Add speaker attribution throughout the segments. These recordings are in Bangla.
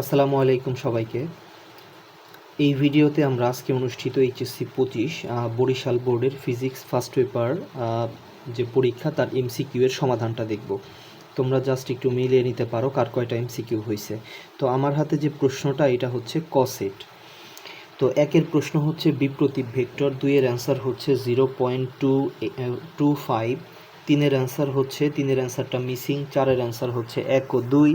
Speaker 1: আসসালামু আলাইকুম সবাইকে। এই ভিডিওতে আমরা আজকে অনুষ্ঠিত এইচএসসি পঁচিশ বরিশাল বোর্ডের ফিজিক্স ফার্স্ট পেপার যে পরীক্ষা, তার এমসিকিউ এর সমাধানটা দেখব। তোমরা জাস্ট একটু মিলিয়ে নিতে পারো কার কয়টা এমসিকিউ হয়েছে তো আমার হাতে যে প্রশ্নটা, এটা হচ্ছে কসেট। তো একের প্রশ্ন হচ্ছে বিপ্রতীপ ভেক্টর, দুইয়ের অ্যান্সার হচ্ছে zero point two two five তিনের অ্যান্সার হচ্ছে, তিনের অ্যান্সারটা মিসিং, চারের অ্যান্সার হচ্ছে এক ও দুই।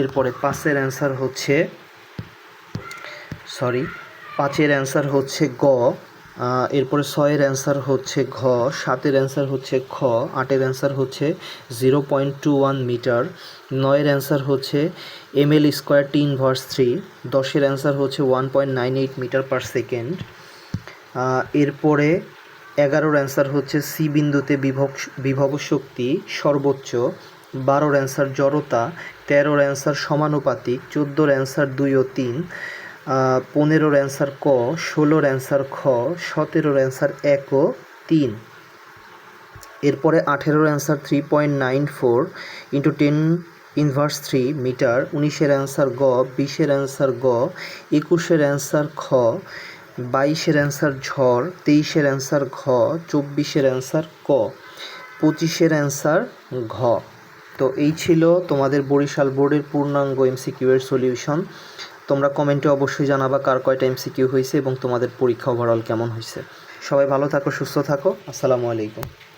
Speaker 1: এরপরে পাঁচের অ্যান্সার হচ্ছে, সরি, পাঁচের অ্যান্সার হচ্ছে গ এরপরে ছয়ের অ্যান্সার হচ্ছে ঘ, সাতের অ্যান্সার হচ্ছে খ, আটের অ্যান্সার হচ্ছে zero point two one metre, নয়ের অ্যান্সার হচ্ছে M L square T inverse three, দশের অ্যান্সার হচ্ছে one point nine eight metre per second. এরপরে এগারোর অ্যান্সার হচ্ছে সি বিন্দুতে বিভব বিভব শক্তি সর্বোচ্চ, বারোর অ্যান্সার জড়তা, তেরোর অ্যান্সার সমানুপাতিক, চোদ্দোর অ্যান্সার দুই ও তিন পনেরোর অ্যান্সার ক, ষোলোর অ্যান্সার খ, সতেরোর অ্যান্সার এক ও তিন। এরপরে আঠেরোর answer three point nine four into ten inverse three metre উনিশের অ্যান্সার গ, বিশের অ্যান্সার গ, একুশের অ্যান্সার খ বাইশের অ্যান্সার ঝড়, তেইশের অ্যান্সার ঘ, চব্বিশের অ্যান্সার ক, পঁচিশের অ্যান্সার ঘ। তো এই ছিল তোমাদের বরিশাল বোর্ডের পূর্ণাঙ্গ এমসিকিউ এর সলিউশন। তোমরা কমেন্টে অবশ্যই জানাবা কার কয়টা এমসিকিউ হয়েছে এবং তোমাদের পরীক্ষা ওভারঅল কেমন হয়েছে। সবাই ভালো থাকো, সুস্থ থাকো। আসসালামু আলাইকুম।